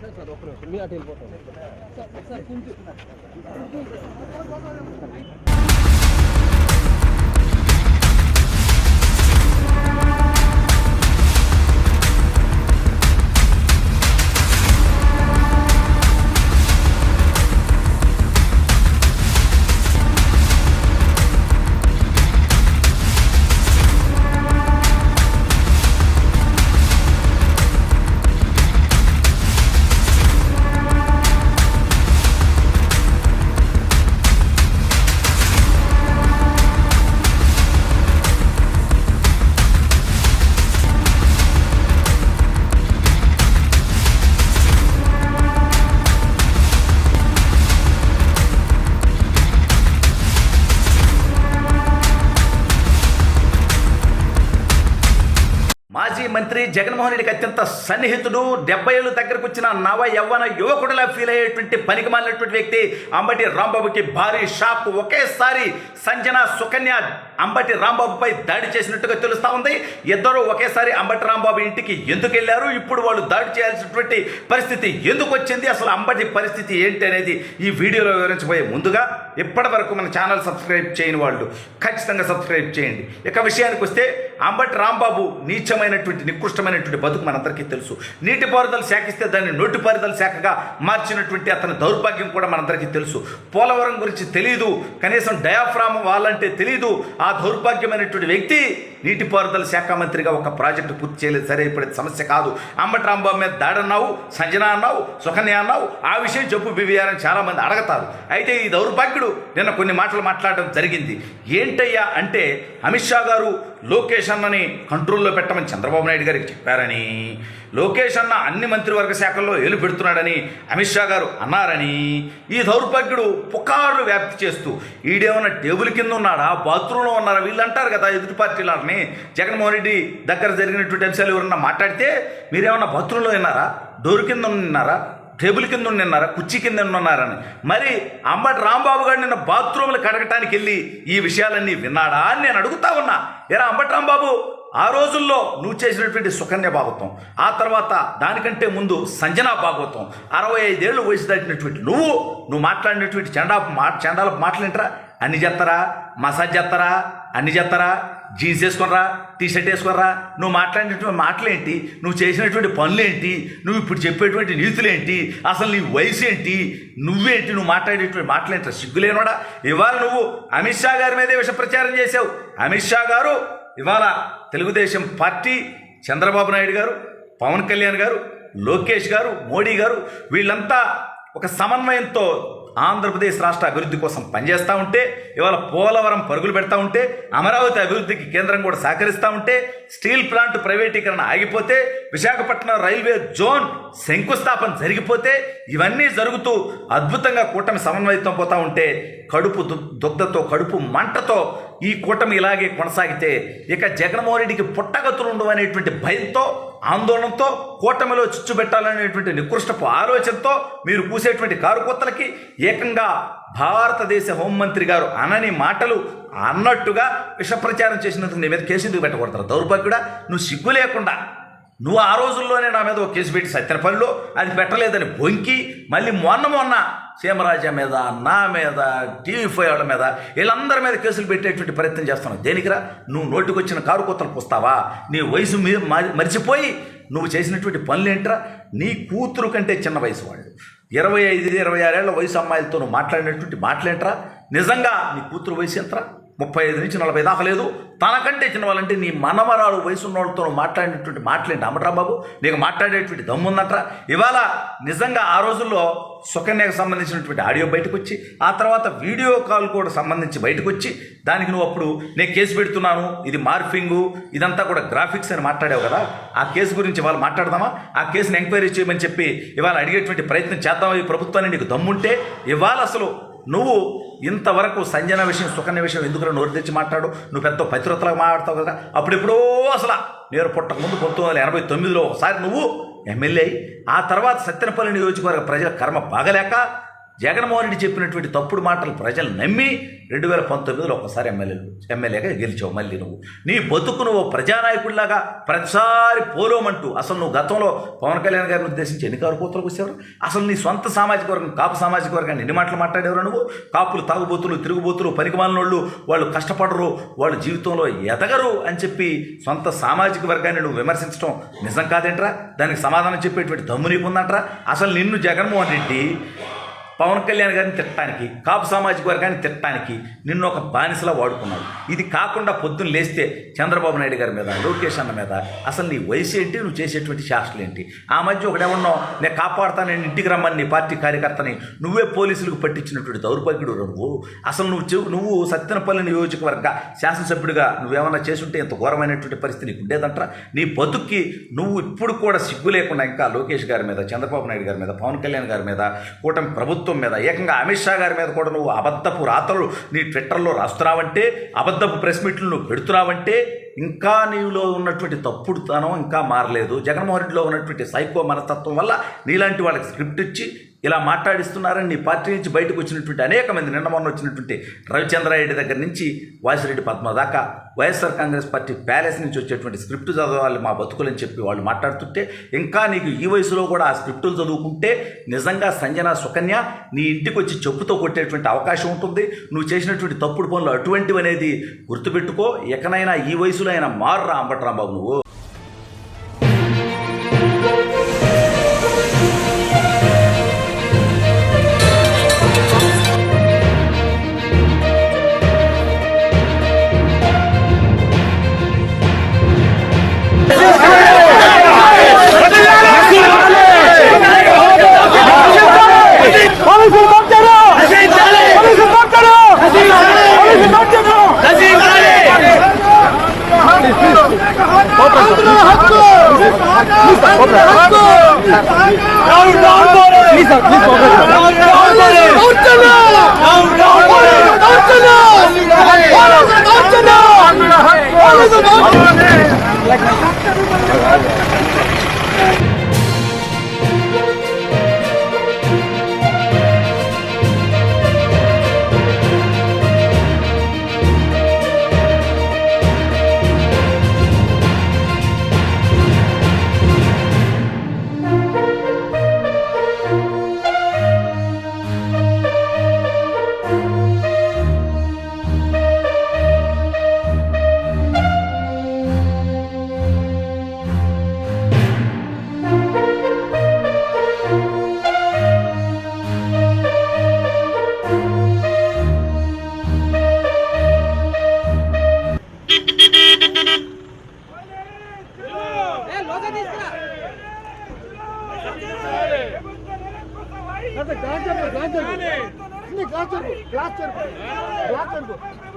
Sir sir ఒకరు మీ అటు వెళ్ళిపోతాం సార్ సార్ కొంచెం మంత్రి జగన్మోహన్ రెడ్డికి అత్యంత సన్నిహితుడు డెబ్బై ఏళ్ళు దగ్గరకు వచ్చిన నవ యవ్వన యువకుడిలా ఫీల్ అయ్యేటువంటి పనికి మాలినటువంటి వ్యక్తి అంబటి రాంబాబుకి భారీ షాక్. ఒకేసారి సంజన సుకన్య అంబటి రాంబాబుపై దాడి చేసినట్టుగా తెలుస్తా ఉంది. ఇద్దరు ఒకేసారి అంబటి రాంబాబు ఇంటికి ఎందుకు వెళ్ళారు? ఇప్పుడు వాళ్ళు దాడి చేయాల్సినటువంటి పరిస్థితి ఎందుకు వచ్చింది? అసలు అంబటి పరిస్థితి ఏంటి అనేది ఈ వీడియోలో వివరించబోయే ముందుగా ఇప్పటి వరకు మన ఛానల్ సబ్స్క్రైబ్ చేయని వాళ్ళు ఖచ్చితంగా సబ్స్క్రైబ్ చేయండి. ఇక విషయానికి వస్తే అంబటి రాంబాబు నీచమైనటువంటి నికృష్టమైనటువంటి బతుకు మనందరికీ తెలుసు. నీటిపారుదల శాఖిస్తే దాన్ని నోటిపారుదల శాఖగా మార్చినటువంటి అతని దౌర్భాగ్యం కూడా మనందరికీ తెలుసు. పోలవరం గురించి తెలియదు కనీసం డయాఫ్రామ్ వాళ్ళంటే తెలియదు ఆ దౌర్భాగ్యమైనటువంటి వ్యక్తి నీటిపారుదల శాఖ మంత్రిగా ఒక ప్రాజెక్టు పూర్తి చేయలేదు. సరే ఇప్పుడు సమస్య కాదు. అంబటి మీద దాడన్నావు సంజన అన్నావు సుకన్య అన్నావు. ఆ విషయం చెప్పు బివిఆర్ అని చాలా అడగతారు. అయితే ఈ దౌర్భాగ్యుడు నిన్న కొన్ని మాటలు మాట్లాడడం జరిగింది. ఏంటయ్యా అంటే అమిత్ షా గారు లోకేష్ అన్నని కంట్రోల్లో పెట్టమని చంద్రబాబు నాయుడు గారికి చెప్పారని లోకేష్ అన్న అన్ని మంత్రివర్గ శాఖల్లో ఏలు పెడుతున్నాడని అమిత్ షా గారు అన్నారని ఈ దౌర్భాగ్యుడు పుకార్లు వ్యాప్తి చేస్తూ ఈడేమన్నా టేబుల్ కింద ఉన్నాడా బాత్రూంలో ఉన్నారా వీళ్ళు అంటారు కదా ఎదుటి అని జగన్మోహన్ రెడ్డి దగ్గర జరిగినటువంటి అంశాలు ఎవరన్నా మాట్లాడితే మీరేమన్నా బాత్రూంలో విన్నారా డోర్ కింద ఉన్నారా? టేబుల్ కింద ఉన్నారా? కుర్చీ కింద ఉన్నారని. మరి అంబటి రాంబాబు గారు నిన్న బాత్రూమ్లు కడగటానికి వెళ్ళి ఈ విషయాలన్నీ విన్నాడా అని నేను అడుగుతా ఉన్నా. ఎరా అంబటి రాంబాబు ఆ రోజుల్లో నువ్వు చేసినటువంటి సుకన్య భాగవతం ఆ తర్వాత దానికంటే ముందు సంజనా భాగవతం అరవై ఐదేళ్ళు వయసు దాటినటువంటి నువ్వు నువ్వు మాట్లాడినటువంటి చండా మా చండాలపు మాటలేంటరా అన్ని చేస్తారా? మసాజ్ చేస్తారా? అన్ని చేస్తారా? జీన్స్ వేసుకునరా టీ షర్ట్ వేసుకునరా నువ్వు మాట్లాడినటువంటి మాటలేంటి? నువ్వు చేసినటువంటి పనులేంటి? నువ్వు ఇప్పుడు చెప్పేటువంటి నీతులేంటి? అసలు నీ వయసు ఏంటి నువ్వేంటి? నువ్వు మాట్లాడేటువంటి మాటలేంటి? సిగ్గులేనోడా ఇవాళ నువ్వు అమిత్ షా గారి మీదే విష ప్రచారం చేసావు అమిత్ షా గారు ఇవాళ తెలుగుదేశం పార్టీ చంద్రబాబు నాయుడు గారు పవన్ కళ్యాణ్ గారు లోకేష్ గారు మోడీ గారు వీళ్ళంతా ఒక సమన్వయంతో ఆంధ్రప్రదేశ్ రాష్ట్ర అభివృద్ధి కోసం పనిచేస్తూ ఉంటే ఇవాళ పోలవరం పరుగులు పెడతా ఉంటే అమరావతి అభివృద్ధికి కేంద్రం కూడా సహకరిస్తూ ఉంటే స్టీల్ ప్లాంట్ ప్రైవేటీకరణ ఆగిపోతే విశాఖపట్నం రైల్వే జోన్ శంకుస్థాపన జరిగిపోతే ఇవన్నీ జరుగుతూ అద్భుతంగా కూటమి సమన్వయంతో పోతా ఉంటే కడుపు దు- దుగ్ధతో కడుపు మంటతో ఈ కూటమి ఇలాగే కొనసాగితే ఇక జగన్మోహన్ రెడ్డికి పుట్టగతులు ఉండవు అనేటువంటి భయంతో ఆందోళనతో కూటమిలో చిచ్చు పెట్టాలనేటువంటి నికృష్టపు ఆలోచనతో మీరు కూసేటువంటి కారు కొత్తలకి ఏకంగా భారతదేశ హోంమంత్రి గారు అనని మాటలు అన్నట్టుగా విషప్రచారం చేసినందుకు నీ మీద కేసు ఎందుకు పెట్టకూడతారు దౌర్భాగ్యుడా నువ్వు సిగ్గు లేకుండా. నువ్వు ఆ రోజుల్లోనే నా మీద ఒక కేసు పెట్టి సత్యనపల్లిలో అది పెట్టలేదని బొంకి మళ్ళీ మొన్న మొన్న సీమరాజ మీద నా మీద టీవీ ఫైవ్ వాళ్ళ మీద వీళ్ళందరి మీద కేసులు పెట్టేటువంటి ప్రయత్నం చేస్తున్నావు. దేనికిరా నువ్వు నోటికొచ్చిన కారు కొత్తలు పుస్తావా? నీ వయసు మీ మ- మరిచిపోయి నువ్వు చేసినటువంటి పనులు ఏంట్రా? నీ కూతురు కంటే చిన్న వయసు వాళ్ళు. ఇరవై ఐదు ఇరవై ఆరేళ్ళ వయసు అమ్మాయిలతో మాట్లాడినటువంటి మాట్లాడరా నిజంగా నీ కూతురు వయసు ఎంతరా? ముప్పై ఐదు నుంచి నలభై దాకా లేదు. తనకంటే చిన్న వాళ్ళంటే నీ మనమరాలు వయసు వాళ్ళతో మాట్లాడినటువంటి మాట్లాడి అమటరా బాబు నీకు మాట్లాడేటువంటి దమ్ముందట ఇవాళ నిజంగా ఆ రోజుల్లో సుకన్యకు సంబంధించినటువంటి ఆడియో బయటకు వచ్చి ఆ తర్వాత వీడియో కాల్ కూడా సంబంధించి బయటకు వచ్చి దానికి నువ్వు అప్పుడు నేను కేసు పెడుతున్నాను ఇది మార్ఫింగు ఇదంతా కూడా గ్రాఫిక్స్ అని మాట్లాడావు కదా? ఆ కేసు గురించి ఇవాళ మాట్లాడదామా? ఆ కేసుని ఎంక్వైరీ చేయమని చెప్పి ఇవాళ అడిగేటువంటి ప్రయత్నం చేద్దాం ఈ ప్రభుత్వాన్ని నీకు దమ్ముంటే ఇవాళ అసలు నువ్వు ఇంతవరకు సంజన విషయం సుకన్య విషయం ఎందుకు నోరు తెచ్చి మాట్లాడు? నువ్వు పెద్ద పతివ్రతలాగా మాట్లాడతావు కదా? అప్పుడెప్పుడో అసలు నేను పుట్టక ముందు పంతొమ్మిది వందల ఎనభై తొమ్మిదిలో ఒకసారి నువ్వు ఎమ్మెల్యే ఆ తర్వాత సత్యనపల్లి నియోజకవర్గ ప్రజల కర్మ బాగలేక జగన్మోహన్ రెడ్డి చెప్పినటువంటి తప్పుడు మాటలు ప్రజలు నమ్మి రెండు వేల పంతొమ్మిదిలో ఒకసారి ఎమ్మెల్యేలు ఎమ్మెల్యేగా గెలిచావు మళ్ళీ నువ్వు. నీ బతుకు నువ్వు ప్రజానాయకుడిలాగా ప్రతిసారి పోలోమంటూ అసలు నువ్వు గతంలో పవన్ కళ్యాణ్ గారిని ఉద్దేశించి ఎన్ని కారు వచ్చేవారు? అసలు నీ సొంత సామాజిక వర్గం కాపు సామాజిక వర్గాన్ని ఎన్ని మాటలు మాట్లాడేవారు నువ్వు? కాపులు తాగుబోతులు తిరుగుబోతులు పనికిమాలినోళ్ళు వాళ్ళు కష్టపడరు వాళ్ళ జీవితంలో ఎదగరు అని చెప్పి సొంత సామాజిక వర్గాన్ని నువ్వు విమర్శించడం నిజం కాదేంట్రా? దానికి సమాధానం చెప్పేటువంటి దమ్ము నీకుందంట్రా? అసలు నిన్ను జగన్మోహన్ రెడ్డి పవన్ కళ్యాణ్ గారిని తిట్టడానికి కాపు సామాజిక వర్గాన్ని తిట్టడానికి నిన్ను ఒక బానిసలా వాడుకున్నాడు. ఇది కాకుండా పొద్దున్న లేస్తే చంద్రబాబు నాయుడు గారి మీద లోకేష్ అన్న మీద అసలు నీ వయసు ఏంటి? నువ్వు చేసేటువంటి శాస్త్రలు ఏంటి? ఆ మధ్య ఒకడేమన్నావు నేను కాపాడుతాను నేను ఇంటికి రమ్మని నీ పార్టీ కార్యకర్తని నువ్వే పోలీసులకు పట్టించినటువంటి దౌర్భాగ్యుడు నువ్వు. అసలు నువ్వు చెవు నువ్వు సత్యనపల్లి నియోజకవర్గ శాసనసభ్యుడిగా నువ్వేమన్నా చేసుంటే ఇంత ఘోరమైనటువంటి పరిస్థితి నీకు ఉండేదంటారా? నీ బతుక్కి నువ్వు ఇప్పుడు కూడా సిగ్గు లేకుండా ఇంకా లోకేష్ గారి మీద చంద్రబాబు నాయుడు గారి మీద పవన్ కళ్యాణ్ గారి మీద కూటమి ప్రభుత్వం మీద ఏకంగా అమిత్ షా గారి మీద కూడా నువ్వు అబద్ధపు రాతలు నీ ట్విట్టర్లో రాస్తున్నావంటే అబద్ధపు ప్రెస్ మీట్లు నువ్వు పెడుతున్నావంటే ఇంకా నీలో ఉన్నటువంటి తప్పుడుతనం ఇంకా మారలేదు. జగన్మోహన్ రెడ్డిలో ఉన్నటువంటి సైకో మనస్తత్వం వల్ల నీలాంటి వాళ్ళకి స్క్రిప్ట్ ఇచ్చి ఇలా మాట్లాడిస్తున్నారని నీ పార్టీ నుంచి బయటకు వచ్చినటువంటి అనేక మంది నిన్న మొన్న వచ్చినటువంటి రవిచంద్రారెడ్డి దగ్గర నుంచి వాసిరెడ్డి పద్మ దాకా వైఎస్ఆర్ కాంగ్రెస్ పార్టీ ప్యాలెస్ నుంచి వచ్చేటువంటి స్క్రిప్ట్ చదవాలి మా బతుకులని చెప్పి వాళ్ళు మాట్లాడుతుంటే ఇంకా నీకు ఈ వయసులో కూడా ఆ స్క్రిప్టులు చదువుకుంటే నిజంగా సంజన సుకన్య నీ ఇంటికి వచ్చి చెప్పుతో కొట్టేటువంటి అవకాశం ఉంటుంది. నువ్వు చేసినటువంటి తప్పుడు పనులు అటువంటివి అనేది గుర్తుపెట్టుకో. ఎకనైనా ఈ వయసులో అయినా మారురా అంబట్రాంబాబు నువ్వు. చెప్పు గ్లాస్ చెప్పు గ్లాస్ చెప్పు గ్లాస్ చెప్పు